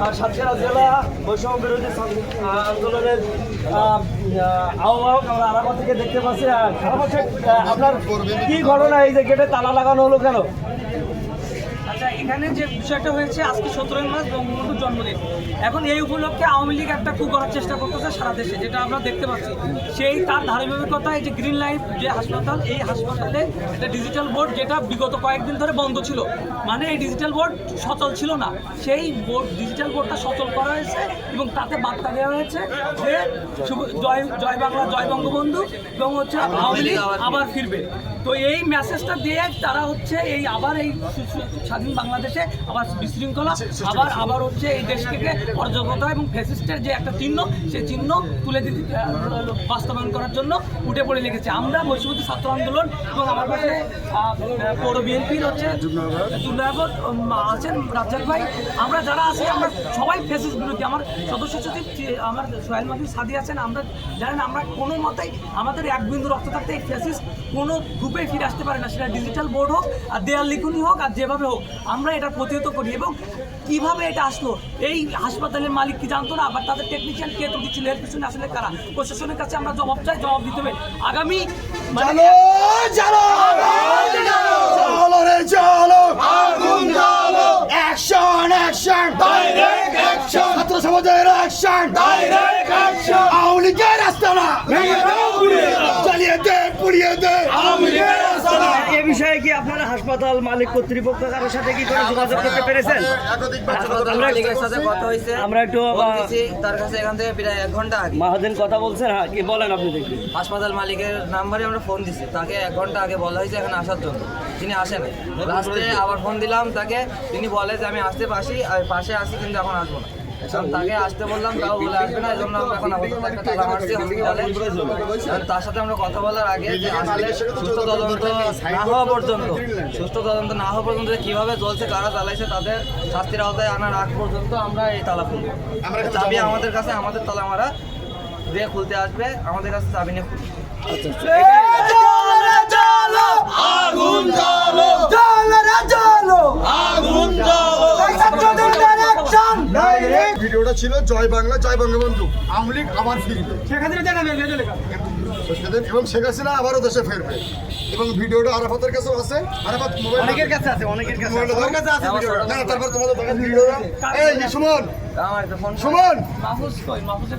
সাতক্ষীরা জেলা বৈষম্য বিরোধী আন্দোলনের আহ, আহ, আহ্বায়ক আমরা আরামা থেকে দেখতে পাচ্ছি। আপনার কি ঘটনা? এই যে গেটে তালা লাগানো হলো কেন? আচ্ছা এখানে যে বিষয়টা হয়েছে, আজকে সতেরোই মার্চ, বঙ্গবন্ধুর জন্মদিন। এখন এই উপলক্ষে আওয়ামী লীগ একটা কু করার চেষ্টা করতেছে সারা দেশে, যেটা আমরা দেখতে পাচ্ছি। সেই তার ধারাবাহিকতা এই যে গ্রিন লাইফ যে হাসপাতাল, এই হাসপাতালে একটা ডিজিটাল বোর্ড যেটা বিগত কয়েকদিন ধরে বন্ধ ছিল। মানে এই ডিজিটাল বোর্ড সচল ছিল না। সেই বোর্ড ডিজিটাল বোর্ডটা সচল করা হয়েছে এবং তাতে বার্তা দেওয়া হয়েছে যে জয় জয় বাংলা, জয় বঙ্গবন্ধু এবং হচ্ছে আওয়ামী লীগ আবার ফিরবে। তো এই মেসেজটা দিয়ে তারা হচ্ছে এই আবার এই স্বাধীন বাংলাদেশে আবার বিশৃঙ্খলা আবার আবার হচ্ছে এই দেশকে অরাজকতা এবং ফ্যাসিস্টের যে একটা চিহ্ন সেই চিহ্ন তুলে দিতে বাস্তবায়ন করার জন্য উঠে পড়ে লেগেছে। আমরা বৈশ্যবতী ছাত্র আন্দোলন এবং আমার কাছে পৌর বিএনপির হচ্ছে জুলাইবত আছেন রাজ্জাক ভাই। আমরা যারা আছি আমরা সবাই ফ্যাসিস্ট বিরোধী। আমার সদস্য সচিব আমার সোহেল মাহমুদ সাদি আছেন। আমরা জানেন আমরা কোনো মতেই আমাদের এক বিন্দু রক্ত থাকতে এই ফ্যাসিস্ট কোনো গ্রুপে ফিরে আসতে পারে না। সেটা ডিজিটাল বোর্ড হোক আর দেয়াল লিখুনি হোক আর যেভাবে হোক। আমরা এটা প্রতিহত করি এবং কীভাবে এটা আসলো? এই হাসপাতালের মালিক কি জানতো না? আবার তাদের টেকনিশিয়ান কে ত্রুটি ছিল এর পিছনে আসলে কারা? প্রশাসনের কাছে আমরা জবাব চাই জবাব দিতে হবে। আগামী মানে চলো চলো রে চলো আগুন জ্বালো। অ্যাকশন অ্যাকশন ডাইরেক্ট অ্যাকশন ছাত্র সমাজের অ্যাকশন ডাইরেক্ট অ্যাকশন আওয়ামী লীগের আস্তানা ভেঙে দাও পুড়িয়ে দাও। চালিয়ে দে পুড়িয়ে দে। আওয়ামী লীগের বিষয়ে কি আপনারা হাসপাতাল মালিক কর্তৃপক্ষ কারোর সাথে কি করে যোগাযোগ করতে পেরেছেন? আমরা একটু, তার কাছে এখান থেকে প্রায় এক ঘণ্টা আগে। মাহাদিন কথা বলছেন হ্যাঁ কি বলেন আপনি দেখি। হাসপাতাল মালিকের নাম্বারে আমরা ফোন দিছি। তাকে এক ঘণ্টা আগে বলা হয়েছে এখানে আসার জন্য। তিনি আসেন লাস্টে আবার ফোন দিলাম তাকে। তিনি বলে যে আমি আসতে পাশি আর পাশে আসি কিন্তু এখন আসব না। তাকে আসতে বললাম তাও বলে আসবে না এই জন্য আমরা এখন আপাতত একটা তালা মারছি হসপিটালে তার সাথে আমরা কথা বলার আগে যে আসলে সুস্থ তদন্ত না। হওয়া পর্যন্ত সুস্থ তদন্ত না হওয়া পর্যন্ত কীভাবে চলছে কারা চালাইছে তাদের শাস্তির আওতায় আনার আগ পর্যন্ত আমরা এই তালা খুলবো। চাবি আমাদের কাছে আমাদের তালা মারা দিয়ে খুলতে আসবে আমাদের কাছে চাবি নিয়ে খুলবে। আগুন ভিডিওটা ছিল জয় বাংলা জয় বঙ্গবন্ধু। আওয়ামী লীগ আবার ফিরবে। সেদিন এবং শেখ হাসিনা আবারও দেশে ফিরবে। এবং ভিডিওটা আরাফাতের কাছেও আছে। আরাফাত মোবাইল অনেকের কাছে আছে অনেকের কাছে আছে। না না, তারপর তোমাদের ভিডিওটা। এই সুমন। আমার সুমন! মাহফুজ কই? মাহফুজের